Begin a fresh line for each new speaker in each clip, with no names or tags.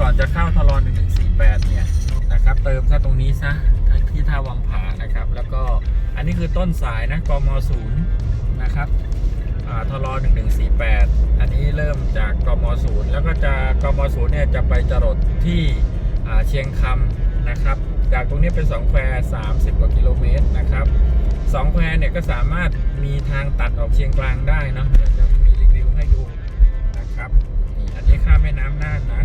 ก่อนจะเข้าทลอน1148 เนี่ยนะครับเติมซะตรงนี้ซะที่ท่าวังผานะครับ แล้วก็อันนี้คือต้นสายนะกมศูนย์นะครับทล1148 อันนี้เริ่มจากกมศูนย์แล้วก็จะกมศูนย์เนี่ยจะไปจรดที่เชียงคำนะครับ จากตรงนี้เป็นสองแคว30 กว่ากิโลเมตรนะครับสองแควเนี่ยก็สามารถมีทางตัดออกเชียงกลางได้นะเดี๋ยวจะมีรีวิวให้ดูนะครับนี่อันนี้ข้ามแม่น้ำน่านนะ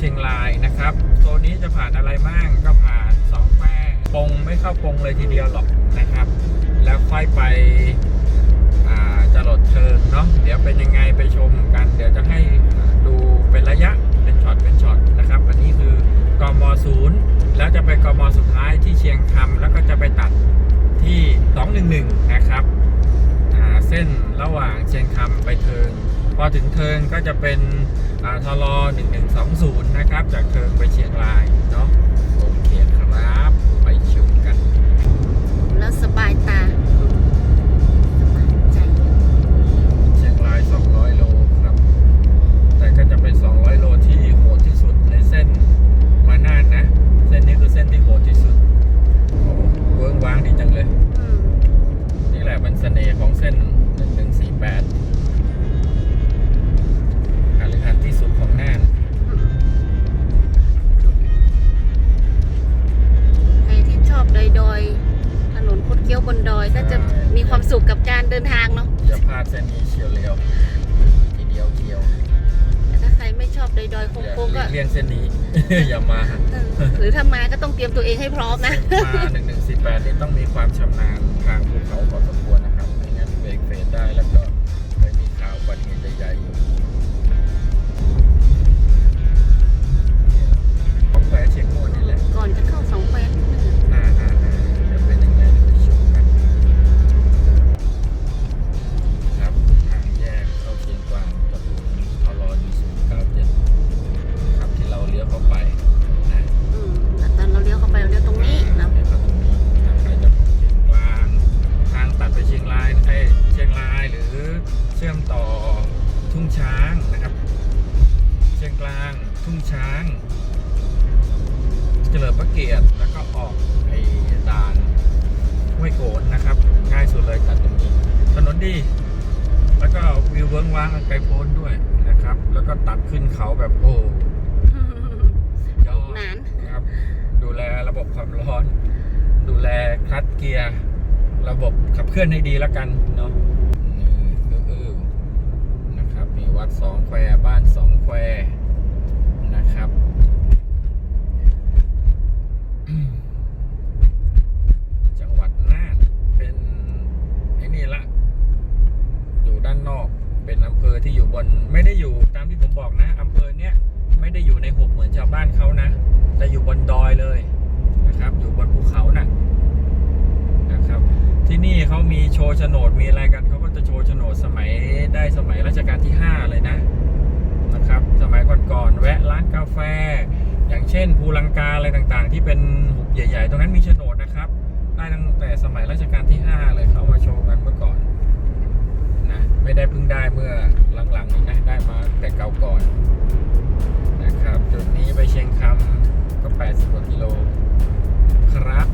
เชียงรายนะครับ โซนนี้จะผ่านอะไรบ้างก็ผ่านสองแควปงไม่เข้าปงเลยทีเดียวหรอกนะครับ แล้วค่อยไปจรดเชิงเนาะเดี๋ยวเป็นยังไงไปชมกัน เดี๋ยวจะให้ดูเป็นระยะเป็นช็อตเป็นช็อตนะครับ อันนี้คือกมศูนย์แล้วจะไปกมสุดท้ายที่เชียงคำแล้วก็จะไปตัดที่ 211 นะครับเส้นระหว่างเชียงคำไปเทิง พอถึงเทิงก็จะเป็นอ่าทล1120 นะครับ จากเทิงไปเชียงรายเนาะโอเคครับไปชมกัน
แล้วสบายตาสบายใจ
เชียงราย 200 โลครับ แต่ก็จะเป็น 200 โลที่โหดที่สุดในเส้นมาน่านนะ เส้นนี้คือเส้นที่โหดที่สุดโอ้โหเวิ้งว้างดีจังเลย
อืม
นี่แหละมันเสน่ห์ของเส้น 1148หารื อหันที่สุดของน่าน
ใครที่ชอบดอยดอยๆถนนคดเคี้ยวบนดอยก็จะมีความสุขกับการเดินทางเนาะ
อย่าพลาดเส้นนี้เชียวเร็วทีเดียวเที่ยว
แต่ถ้าใครไม่ชอบดอยดอยๆ
อย่า
โค้งๆก็
เลี่ยงเส้นนี้ อย่ามา
เออหรือถ้ามาก็ต้องเตรียมตัวเองให้พร้อมนะ
มา1148นี่ต้องมีความชำนาญทางภูเขาพอสมควรนะครับไม่งั้นเบรกเฟดได้แล้วก็ไปมีข่าวอุบัติเหตุใหญ่ อน
จะเข้าสองแควนิด
ระบบขับเคลื่อนให้ดีแล้วกันเนาะนี่อื้อนะครับมีวัดสองแควบ้านสองแควนะครับจังหวัดน่านเป็นไอ้นี่ละอยู่ด้านนอกเป็นอำเภอที่อยู่บนไม่ได้อยู่ตามที่ผมบอกนะอำเภอเนี้ยไม่ได้อยู่ในหุบเหมือนชาวบ้านเขานะ แต่อยู่บนดอยเลยนะครับ อยู่บนภูเขาน่ะนะ ที่นี่เขามีโชว์โฉนดมีอะไรกันเขาก็จะโชว์โฉนดสมัยได้สมัยรัชกาลที่ 5 เลยนะนะครับ สมัยก่อนๆแวะร้านกาแฟ อย่างเช่นภูลังกาอะไรต่างๆ ที่เป็นหุบใหญ่ ๆ ตรงนั้นมีโฉนดนะครับ ได้ตั้งแต่สมัยรัชกาลที่ 5 เลยเขามาโชว์กันเมื่อก่อนนะไม่ได้เพิ่งได้เมื่อหลังๆนี้นะได้มาแต่เก่าก่อนนะครับจุดนี้ไปเชียงคำก็ 80กว่ากิโลครับ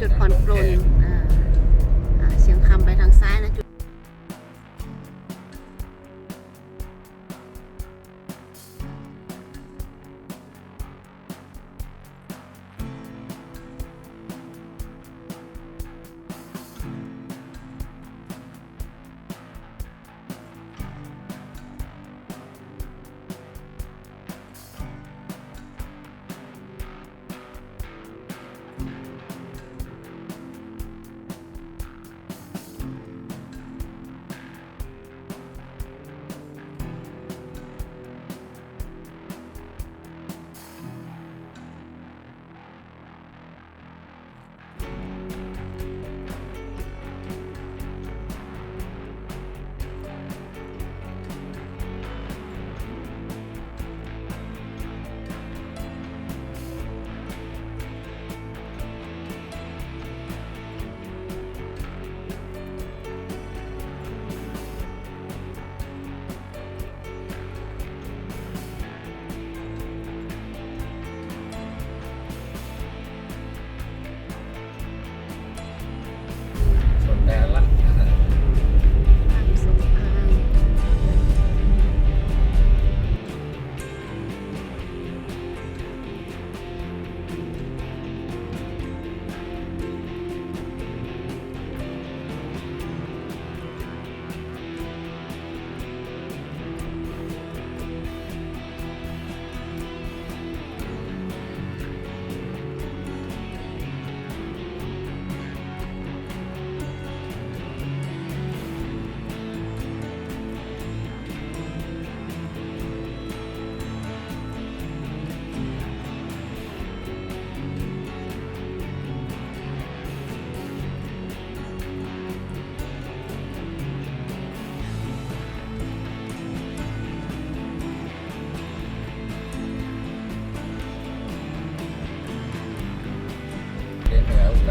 จุดผ่อนปลนอ่าอ่าเชียงคำไปทางซ้ายนะจุด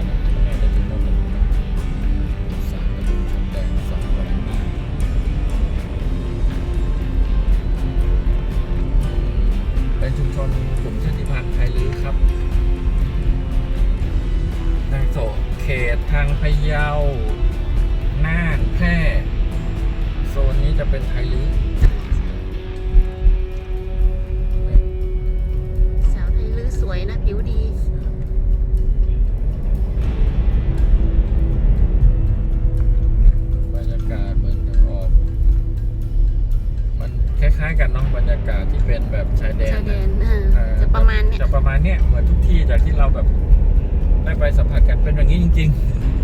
Carolina.
รยากาศที่เป็นแบบชายแดน
ชายแด
น
จะประมาณเนี้ย
จะประมาณเนี้ยเหมือนทุกที่จากที่เราแบบได้ไปสัมผัสกันเป็นอย่างนี้จริง ๆ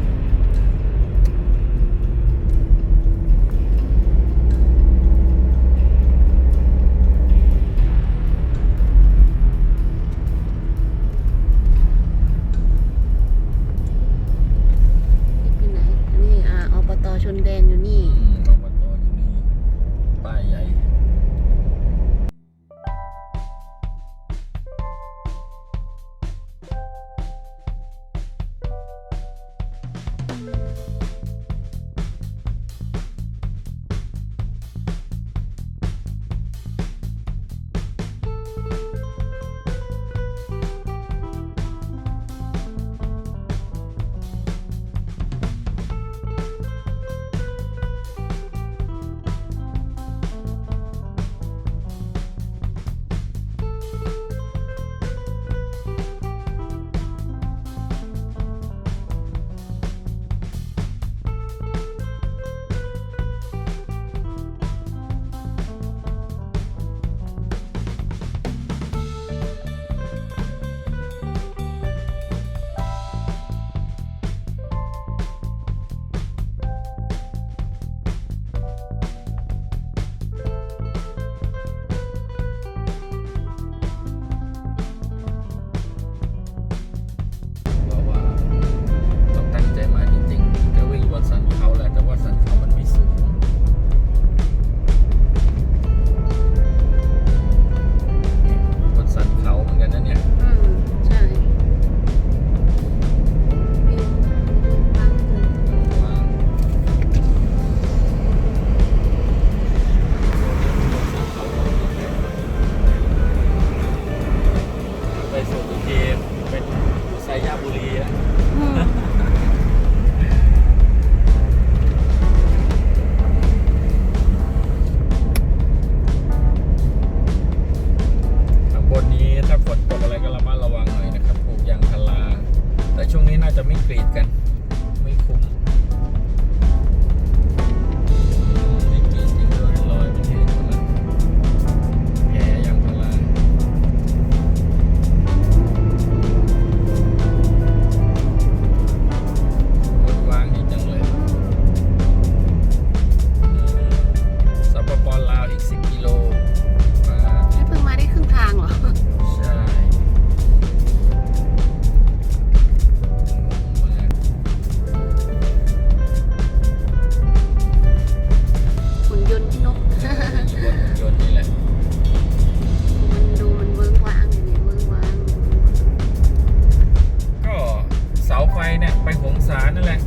เนี่ย ไปหงสา
รนั่น
แหละ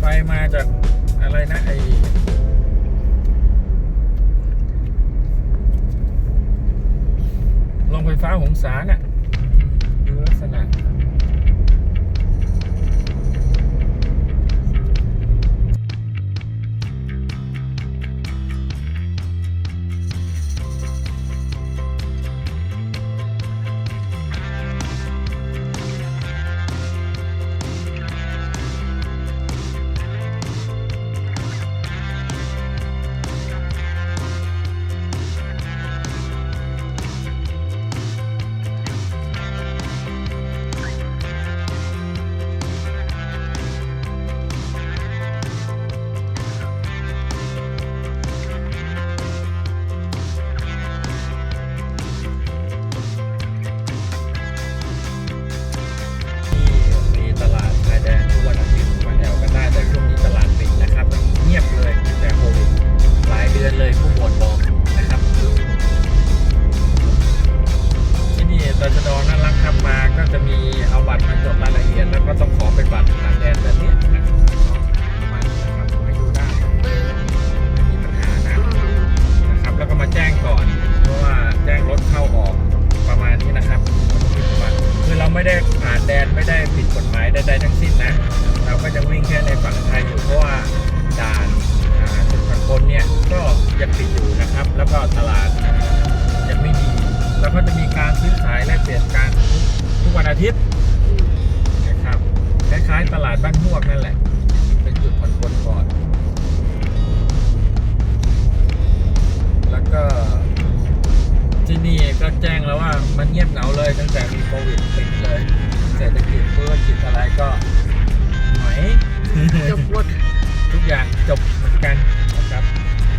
ไปมาจากอะไรนะไอโรงไฟฟ้าหงสารน่ะ ก็จ งียบเหงาเลยตั้งแต่มีโควิดปิดเลยเศรษฐกิจธุรกิจอะไรก็หน่อย
จบหมด
ทุกอย่างจบเหมือนกันนะครับ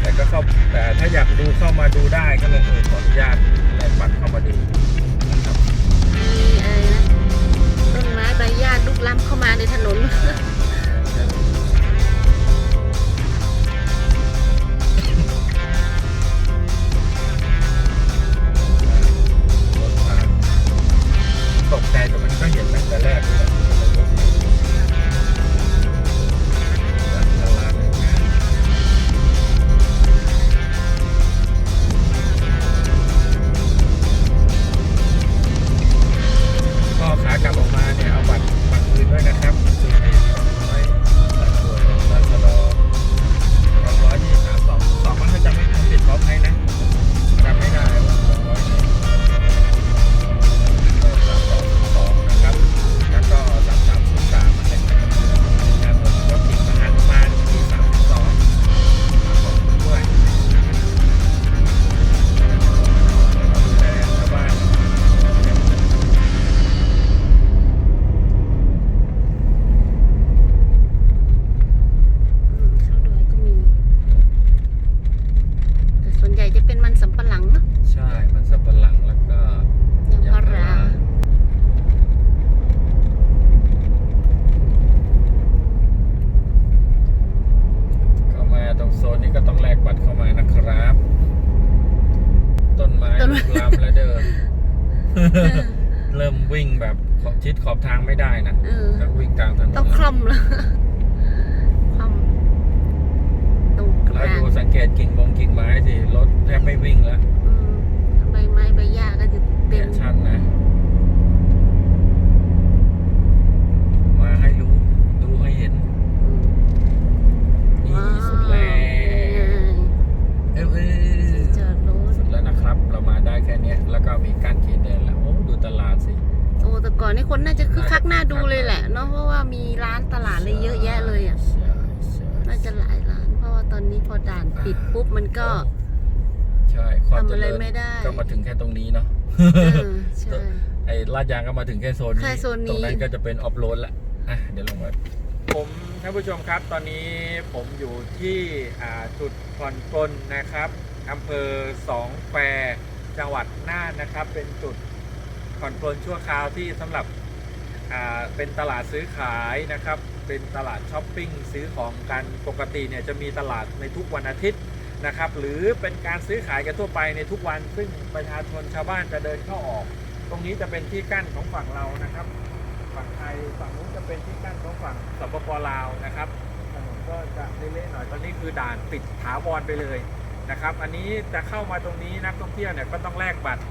แต่ก็เข้าแต่ถ้าอยากดูเข้ามาดูได้ก็เลยเออขออนุญาตแลกบัตรเข้ามาดูนะครับ
มีอะไรนะต้นไม้ใบหญ้าลุกล้ำเข้ามาในถ
นน แต่แรก นน
ต้องคล่อมแล้วคล่อมตรงก
แล้
ลาวง
ดูสังเกตกิ่งมงกิ่งไม้สิรถแทบไม่วิ่งแล้ว
อืมใบไม้ใบหญ้าก็จะเต็
เนี่ย
ม
ชันนะ มาให้รู้ดูให้เห็น
อืม
นี่
ว้าว
สุดแล้วเอ้ยเอ้ย
ที่จอดรถ
สุดแล้วนะครับ เรามาได้แค่เนี้ยแล้วก็มีการเขตแดนแล้วโอ้ดูตลาดสิ
โอ้ แต่ก่อนนี่คนน่าจะคึกคักน่าดูเลยแหละเนาะเพราะว่ามีร้านตลาดอะไรเยอะแยะเลยอะ
ใช่ใช่
น่าจะหลายร้าน เพราะว่าตอนนี้พอด่านปิดปุ๊บมันก็
ใช่ความ
ทำ
เจ
อะไร
ริญ
ไม่ได้
ก็มาถึงแค่ตรงนี้เนาะ
เออใช่
ไอ้ลาดยางก็มาถึงแค่โซนนี้
แค่โซนนี้
ตรงนั้นก็จะเป็นออฟโรดละอะเดี๋ยวลงมาผมท่านผู้ชมครับ ตอนนี้ผมอยู่ที่อ่าจุดผ่อนปลนนะครับอำเภอสองแควจังหวัดน่านนะครับ เป็นจุด ผ่อนปลนชั่วคราวที่สำหรับเป็นตลาดซื้อขายนะครับ เป็นตลาดช้อปปิ้งซื้อของกันปกติเนี่ยจะมีตลาดในทุกวันอาทิตย์นะครับ หรือเป็นการซื้อขายกันทั่วไปในทุกวัน ซึ่งประชาชนชาวบ้านจะเดินเข้าออก ตรงนี้จะเป็นที่กั้นของฝั่งเรานะครับ ฝั่งไทยฝั่งนู้นจะเป็นที่กั้นของฝั่งสปปลาวนะครับถนนก็จะเละๆหน่อยตอนนี้คือด่านปิดถาวรไปเลยนะครับ อันนี้จะเข้ามาตรงนี้นักท่องเที่ยวเนี่ยก็ต้องแลกบัตร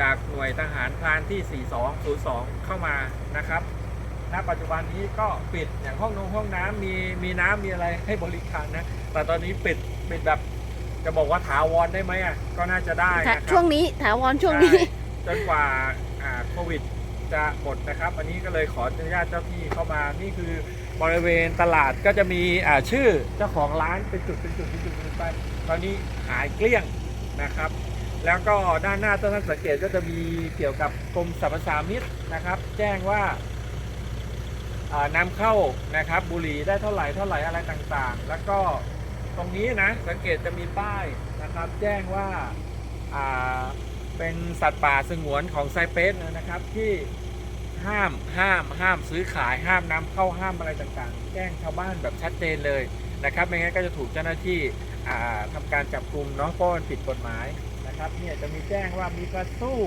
จากหน่วยทหารพรานที่ 4202 เข้ามานะครับ ณ ปัจจุบันนี้ก็ปิดอย่างห้องนงห้องน้ำมีมีน้ำมีอะไรให้บริการนะ แต่ตอนนี้ปิดปิดแบบจะบอกว่าถาวรได้ไหมอะ ก็น่าจะได้นะครับ
ช่วงนี้ถาวรช่วงนี้
ใจนกว่าอ่าโควิดจะหมดนะครับ อันนี้ก็เลยขออนุญาตเจ้าที่เข้ามา นี่คือบริเวณตลาดก็จะมีอ่าชื่อเจ้าของร้านเป็นจุดเป็นจุดเป็นจุดเป็นจุดไป ตอนนี้หายเกลี้ยงนะครับ แล้วก็ด้านหน้าต้นท่านสังเกตก็จะมีเกี่ยวกับกรมสรรพสามิตนะครับ แจ้งว่าอ่านำเข้านะครับบุหรี่ได้เท่าไหร่เท่าไหร่อะไรต่างๆ แล้วก็ตรงนี้นะสังเกตจะมีป้ายนะครับ แจ้งว่าเป็นสัตว์ป่าสงวนของไซเปสนะครับที่ห้ามห้ามห้ามซื้อขายห้ามนำเข้าห้ามอะไรต่างๆ แจ้งชาวบ้านแบบชัดเจนเลยนะครับไม่งั้นก็จะถูกเจ้าหน้าที่อ่าทำการจับกลุ่มเนาะเพราะมันผิดกฎหมาย นะครับเนี่ยจะมีแจ้งว่ามีกระสู้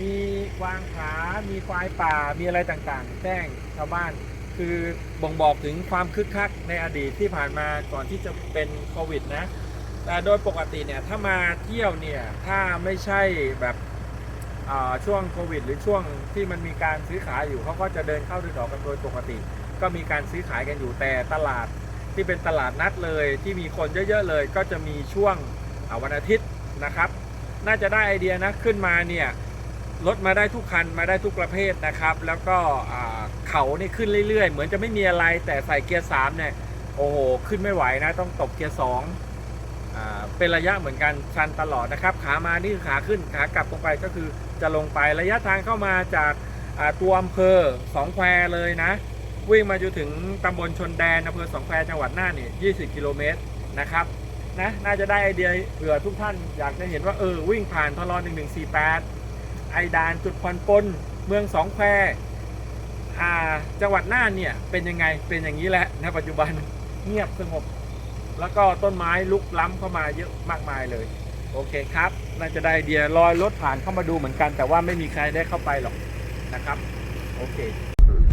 มีกวางขา มีควายป่า มีอะไรต่างๆ แจ้งชาวบ้าน คือบ่งบอกถึงความคึกคักในอดีตที่ผ่านมาก่อนที่จะเป็นโควิดนะ แต่โดยปกติเนี่ยถ้ามาเที่ยวเนี่ยถ้าไม่ใช่แบบช่วงโควิด หรือช่วงที่มันมีการซื้อขายอยู่เขาก็จะเดินเข้าเดินออกกันโดยปกติ ก็มีการซื้อขายกันอยู่แต่ตลาดที่เป็นตลาดนัดเลยที่มีคนเยอะๆเลย ก็จะมีช่วงอวันอาทิตย์นะครับ น่าจะได้ไอเดียนะขึ้นมาเนี่ยรถมาได้ทุกคันมาได้ทุกประเภทนะครับ แล้วก็อ่าเขานี่ขึ้นเรื่อยๆ เหมือนจะไม่มีอะไรแต่ใส่เกียร์สามเนี่ยโอ้โหขึ้นไม่ไหวนะ ต้องตบเกียร์สองเป็นระยะเหมือนกันชันตลอดนะครับ ขามานี่คือขาขึ้นขากลับลงไปก็คือจะลงไประยะทางเข้ามาจากตัวอำเภอสองแควเลยนะ วิ่งมาจนถึงตำบลชนแดนอำเภอสองแควจังหวัดน่านนี่20 กิโลเมตรนะครับ นะน่าจะได้ไอเดียเผื่อทุกท่านอยากจะเห็นว่าเออวิ่งผ่านทล1148 ไอดานจุดผ่อนปลนเมืองสองแควอ่าจังหวัดน่านเนี่ยเป็นยังไงเป็นอย่างนี้แหละณปัจจุบันเงียบสงบ แล้วก็ต้นไม้ลุกล้ำเข้ามาเยอะมากมายเลย โอเคครับ น่าจะได้ไอเดียลอยรถผ่านเข้ามาดูเหมือนกัน แต่ว่าไม่มีใครได้เข้าไปหรอกนะครับ โอเค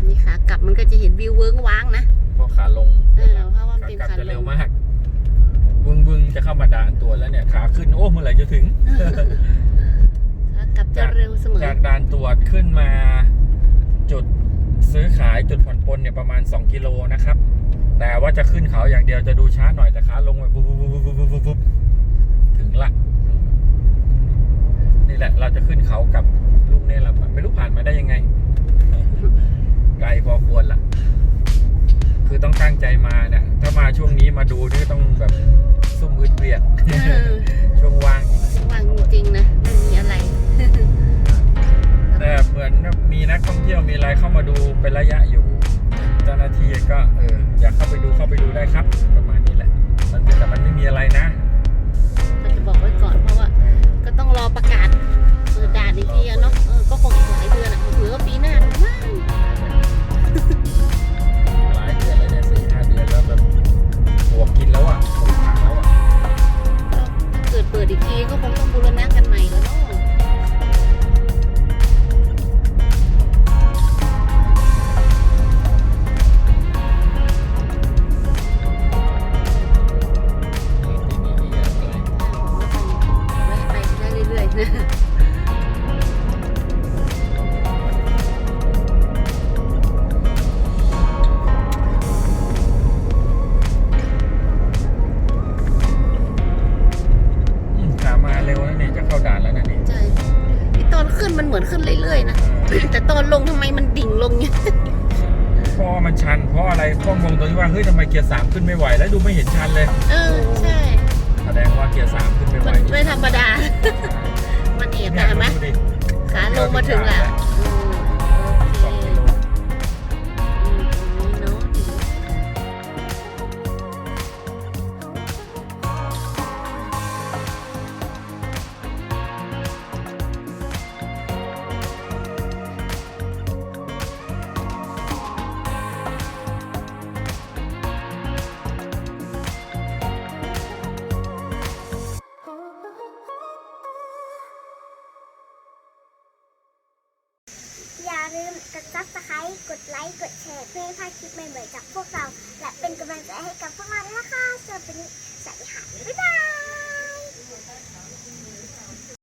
นี่ขากลับมันก็จะเห็นวิวเวิ้งว้างนะ
พอขาลง
เออเพราะว่ามันเป็น
ขากลับ
ขา
จะ
ล
เร็ว
ง
มาก บึ้งบึ้งจะเข้ามาด่านตัวแล้วเนี่ยขาขึ้นโอ้เมื่อไหร่จะถึง
ขากลับจะเร็วเสมอ
จากด่านตรวจขึ้นมาจุดซื้อขายจุดผ่อนปลนเนี่ยประมาณ 2 กิโลนะครับ แต่ว่าจะขึ้นเขาอย่างเดียวจะดูช้าหน่อยแต่ขาลงไปปุ๊บปุ๊บปุ๊บปุ๊บปุ๊บปุ๊บปุ๊บถึงละนี่แหละเราจะขึ้นเขากับลูกเนี่ยแหละไม่รู้ผ่านมาได้ยังไง ไกลพอควรละ คือต้องตั้งใจมาเนี่ยถ้ามาช่วงนี้มาดูนี่ต้องแบบซุ่มอึดเวียด
เออ
ช่วงว่างจริง
ว่างจริงๆนะไม่มีอะไร
แต่เหมือนมีนักท่องเที่ยวมีอะไรเข้ามาดูเป็นระยะอยู่ เจ้าหน้าที่ก็เอออยากเข้าไปดูเข้าไปดูได้ครับ ประมาณนี้แหละ มันแต่มันไม่มีอะไรนะ
ก็จะบอกไว้ก่อนเพราะว่า ก็ต้องรอประกาศเปิดด่านอีกทีอะเนาะเออก็คงอีกหลายเดือนอะเผื่อว่าปีหน้าา
เกิ
ด